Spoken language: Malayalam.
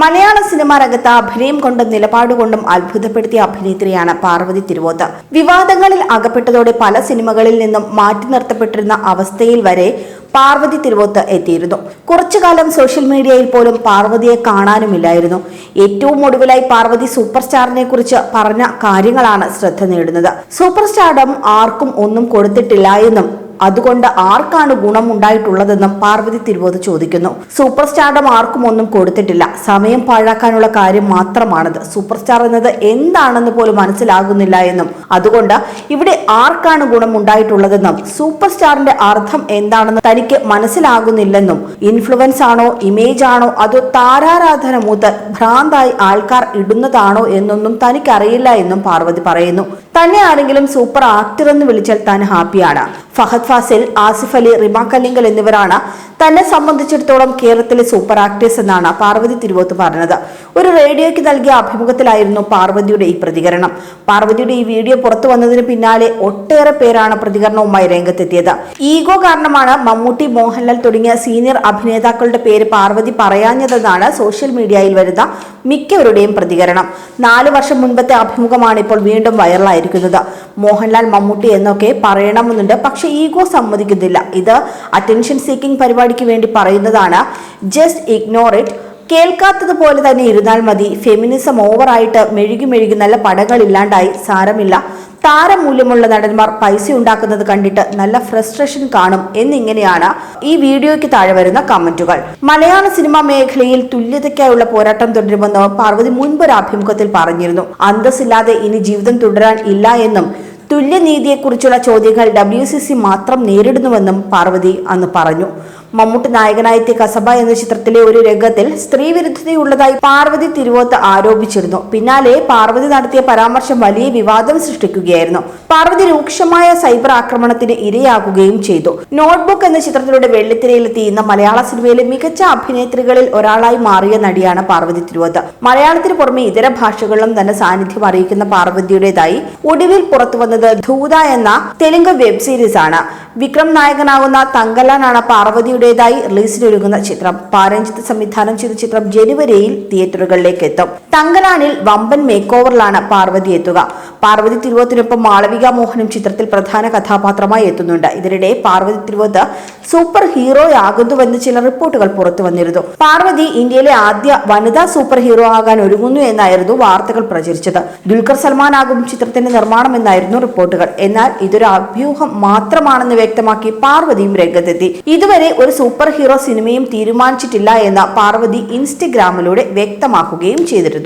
മലയാള സിനിമാ രംഗത്ത് അഭിനയം കൊണ്ടും നിലപാടുകൊണ്ടും അത്ഭുതപ്പെടുത്തിയ അഭിനേത്രിയാണ് പാർവതി തിരുവോത്ത്. വിവാദങ്ങളിൽ അകപ്പെട്ടതോടെ പല സിനിമകളിൽ നിന്നും മാറ്റി നിർത്തപ്പെട്ടിരുന്ന അവസ്ഥയിൽ വരെ പാർവതി തിരുവോത്ത് എത്തിയിരുന്നു. കുറച്ചു കാലം സോഷ്യൽ മീഡിയയിൽ പോലും പാർവതിയെ കാണാനുമില്ലായിരുന്നു. ഏറ്റവും ഒടുവിലായി പാർവതി സൂപ്പർ സ്റ്റാറിനെ കുറിച്ച് പറഞ്ഞ കാര്യങ്ങളാണ് ശ്രദ്ധ നേടുന്നത്. സൂപ്പർ സ്റ്റാർഡം ആർക്കും ഒന്നും കൊടുത്തിട്ടില്ല എന്നും അതുകൊണ്ട് ആർക്കാണ് ഗുണമുണ്ടായിട്ടുള്ളതെന്നും പാർവതി തിരുവോത് ചോദിക്കുന്നു. സൂപ്പർ സ്റ്റാർഡം ആർക്കും ഒന്നും കൊടുത്തിട്ടില്ല. സമയം പാഴാക്കാനുള്ള കാര്യം മാത്രമാണത്. സൂപ്പർ സ്റ്റാർ എന്നത് എന്താണെന്ന് പോലും മനസ്സിലാകുന്നില്ല എന്നും. അതുകൊണ്ട് ഇവിടെ ആർക്കാണ് ഗുണമുണ്ടായിട്ടുള്ളതെന്നും സൂപ്പർ സ്റ്റാറിന്റെ അർത്ഥം എന്താണെന്ന് തനിക്ക് മനസ്സിലാകുന്നില്ലെന്നും ഇൻഫ്ലുവൻസ് ആണോ ഇമേജ് ആണോ അതോ താരാരാധന മൂത്ത് ഭ്രാന്തായി ആൾക്കാർ ഇടുന്നതാണോ എന്നൊന്നും തനിക്കറിയില്ല എന്നും പാർവതി പറയുന്നു. തന്നെ ആരെങ്കിലും സൂപ്പർ ആക്ടർ എന്ന് വിളിച്ചാൽ താൻ ഹാപ്പിയാണ്. ഫഹദ് ഫാസിൽ ആസിഫ് അലി റിമ കല്ലിങ്കൽ എന്നിവരാണ് തന്നെ സംബന്ധിച്ചിടത്തോളം കേരളത്തിലെ സൂപ്പർ ആക്ടേഴ്സ് എന്നാണ് പാർവതി തിരുവോത്ത് പറഞ്ഞത്. ഒരു റേഡിയോയ്ക്ക് നൽകിയ അഭിമുഖത്തിലായിരുന്നു പാർവതിയുടെ ഈ പ്രതികരണം. പാർവതിയുടെ ഈ വീഡിയോ പുറത്തു വന്നതിന് പിന്നാലെ ഒട്ടേറെ പേരാണ് പ്രതികരണവുമായി രംഗത്തെത്തിയത്. ഈഗോ കാരണമാണ് മമ്മൂട്ടി മോഹൻലാൽ തുടങ്ങിയ സീനിയർ അഭിനേതാക്കളുടെ പേര് പാർവതി പറയാഞ്ഞതെന്നാണ് സോഷ്യൽ മീഡിയയിൽ വരുന്ന മിക്കവരുടെയും പ്രതികരണം. നാല് വർഷം മുൻപത്തെ അഭിമുഖമാണ് ഇപ്പോൾ വീണ്ടും വൈറലായിരിക്കുന്നത്. മോഹൻലാൽ മമ്മൂട്ടി എന്നൊക്കെ പറയണമെന്നുണ്ട്. പക്ഷെ ഈഗോ സമ്മതിക്കുന്നില്ല. ഇത് അറ്റൻഷൻ സീക്കിംഗ് പരിപാടിക്ക് വേണ്ടി പറയുന്നതാണ്. ജസ്റ്റ് ഇഗ്നോർ ഇറ്റ് കേൾക്കാത്തതുപോലെ തന്നെ ഇരുന്നാൽ മതി. ഫെമിനിസം ഓവറായിട്ട് മെഴുകി മെഴുകി നല്ല പടങ്ങൾ ഇല്ലാണ്ടായി സാരമില്ല. താരമൂല്യമുള്ള നടന്മാർ പൈസ ഉണ്ടാക്കുന്നത് കണ്ടിട്ട് നല്ല ഫ്രസ്ട്രേഷൻ കാണും എന്നിങ്ങനെയാണ് ഈ വീഡിയോയ്ക്ക് താഴെ വരുന്ന കമന്റുകൾ. മലയാള സിനിമാ മേഖലയിൽ തുല്യതയ്ക്കായുള്ള പോരാട്ടം തുടരുമെന്ന് പാർവതി മുൻപൊരു അഭിമുഖത്തിൽ പറഞ്ഞിരുന്നു. അന്തസ്സില്ലാതെ ഇനി ജീവിതം തുടരാൻ ഇല്ല എന്നും തുല്യനീതിയെക്കുറിച്ചുള്ള ചോദ്യങ്ങൾ ഡബ്ല്യു സി സി മാത്രം നേരിടുന്നുവെന്നും പാർവതി അന്ന് പറഞ്ഞു. മമ്മൂട്ടി നായകനായെത്തിയ കസബ എന്ന ചിത്രത്തിലെ ഒരു രംഗത്തിൽ സ്ത്രീ വിരുദ്ധതയുള്ളതായി പാർവതി തിരുവോത്ത് ആരോപിച്ചിരുന്നു. പിന്നാലെ പാർവതി നടത്തിയ പരാമർശം വലിയ വിവാദം സൃഷ്ടിക്കുകയായിരുന്നു. പാർവതി രൂക്ഷമായ സൈബർ ആക്രമണത്തിന് ഇരയാകുകയും ചെയ്തു. നോട്ട്ബുക്ക് എന്ന ചിത്രത്തിലൂടെ വെള്ളിത്തിരയിലെത്തി ഇന്ന് മലയാള സിനിമയിലെ മികച്ച അഭിനേത്രികളിൽ ഒരാളായി മാറിയ നടിയാണ് പാർവതി തിരുവോത്ത്. മലയാളത്തിന് പുറമെ ഇതര ഭാഷകളിലും തന്നെ സാന്നിധ്യം അറിയിക്കുന്ന പാർവതിയുടേതായി ഒടുവിൽ പുറത്തുവന്നത് ധൂത എന്ന തെലുങ്ക് വെബ് സീരീസ് ആണ് വിക്രം നായകനാകുന്ന തങ്കലാനാണ് പാർവതിയുടേതായി റിലീസിനൊരുങ്ങുന്ന ചിത്രം. പാരഞ്ജിത്ത് സംവിധാനം ചെയ്ത ചിത്രം ജനുവരിയിൽ തിയേറ്ററുകളിലേക്ക് എത്തും തങ്കലാനിൽ വമ്പൻ മേക്ക് ഓവറിലാണ് പാർവതി എത്തുക. പാർവതി തിരുവോത്തിനൊപ്പം മാളവിക മോഹനും ചിത്രത്തിൽ പ്രധാന കഥാപാത്രമായി എത്തുന്നുണ്ട്. ഇതിനിടെ പാർവതി തിരുവോത്ത് സൂപ്പർ ഹീറോയാകുന്നുവെന്ന് ചില റിപ്പോർട്ടുകൾ പുറത്തു വന്നിരുന്നു. പാർവതി ഇന്ത്യയിലെ ആദ്യ വനിതാ സൂപ്പർ ഹീറോ ആകാൻ ഒരുങ്ങുന്നു എന്നായിരുന്നു വാർത്തകൾ പ്രചരിച്ചത്. ദുൽഖർ സൽമാൻ ആകും ചിത്രത്തിന്റെ നിർമ്മാണം എന്നായിരുന്നു റിപ്പോർട്ടുകൾ. എന്നാൽ ഇതൊരു അഭ്യൂഹം മാത്രമാണെന്ന് വ്യക്തമാക്കി പാർവതിയും രംഗത്തെത്തി. ഇതുവരെ ഒരു സൂപ്പർ ഹീറോ സിനിമയും തീരുമാനിച്ചിട്ടില്ല എന്ന് പാർവതി ഇൻസ്റ്റഗ്രാമിലൂടെ വ്യക്തമാക്കുകയും ചെയ്തിരുന്നു.